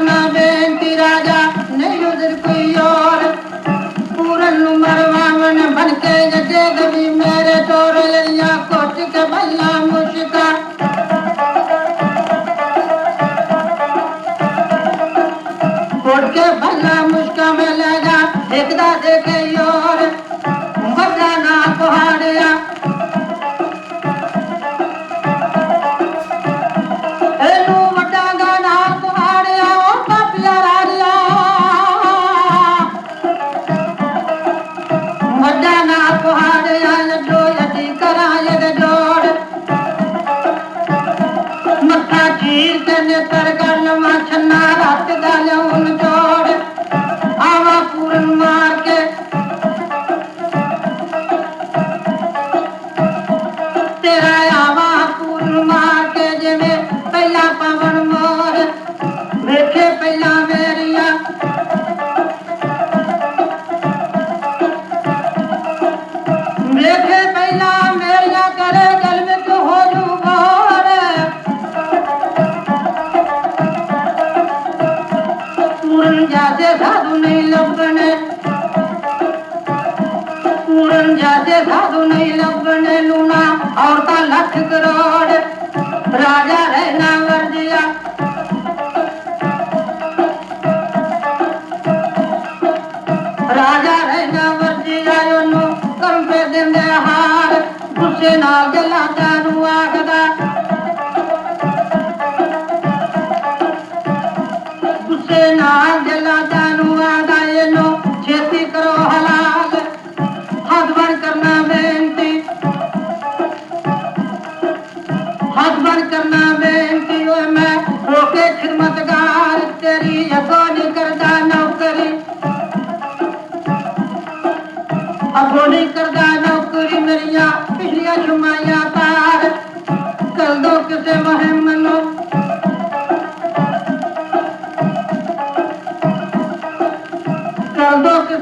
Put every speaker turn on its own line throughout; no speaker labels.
ਮੈਂ ਬੇਨਤੀ ਰਾਜਾ, ਨਹੀਂ ਉਧਰ ਕੋਈ ਔਰ। ਪੂਰਨ ਨੂੰ ਮਰਵਾਵਣ ਬਣ ਕੇ ਜੱਜੇ ਗਵੀ ਮੇਰੇ ਤੋਰ ਲਈਆਂ, ਕੋਟ ਕੇ ਬੱਲਾ ਮੁਸ਼ਕਾ। ਕੋਟ ਕੇ ਬੱਲਾ ਮੁਸ਼ਕਾ ਮੈਂ ਲੈ ਜਾ, ਇੱਕ ਦਾ ਦੇ ਕੇ ਔਰ। उडून जाते साधू नाही लवकण उडून जाते साधू नाही लवकण लुणा और का लख करोड़। राजा रहना वर राजा रहना वर दिया ओनू कर्म पे दिंदे हार। गुस्से नाल जलाता नू आखदा। ਪਿਛਲੀਆਂ ਛੁਮਾਈਆਂ ਤਾਰ। ਕਰ ਦੋ ਕਿਸੇ ਮਹਿਮ ਨੂੰ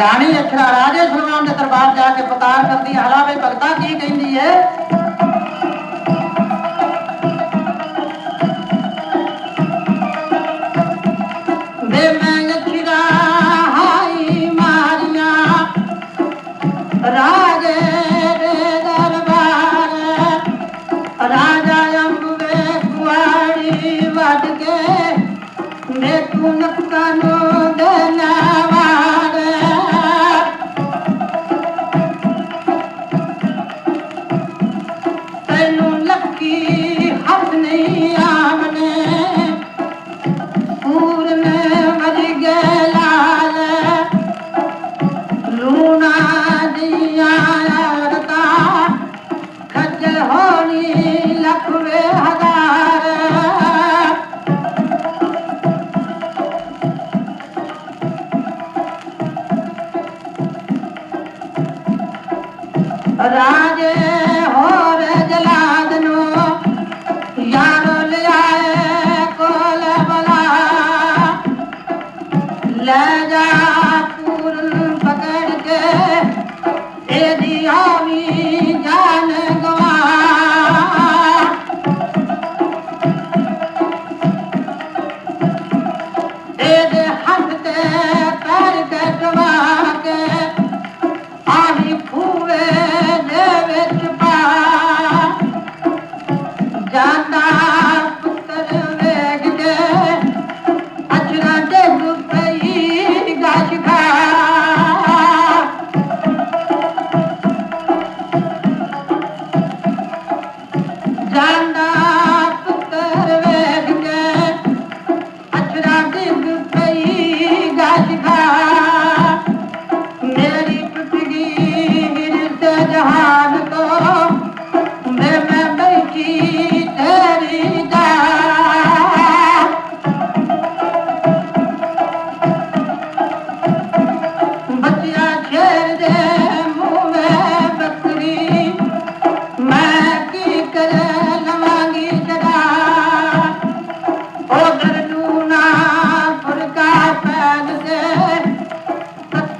ਰਾਣੀ ਅਖਰਾ ਰਾਜੇ ਸਲਮਾਨ ਦੇ ਦਰਬਾਰ ਜਾ ਕੇ ਪਤਾਰ ਕਰਦੀ ਹੈ, ਭਗਤਾ ਕੀ ਕਹਿੰਦੀ ਹੈ?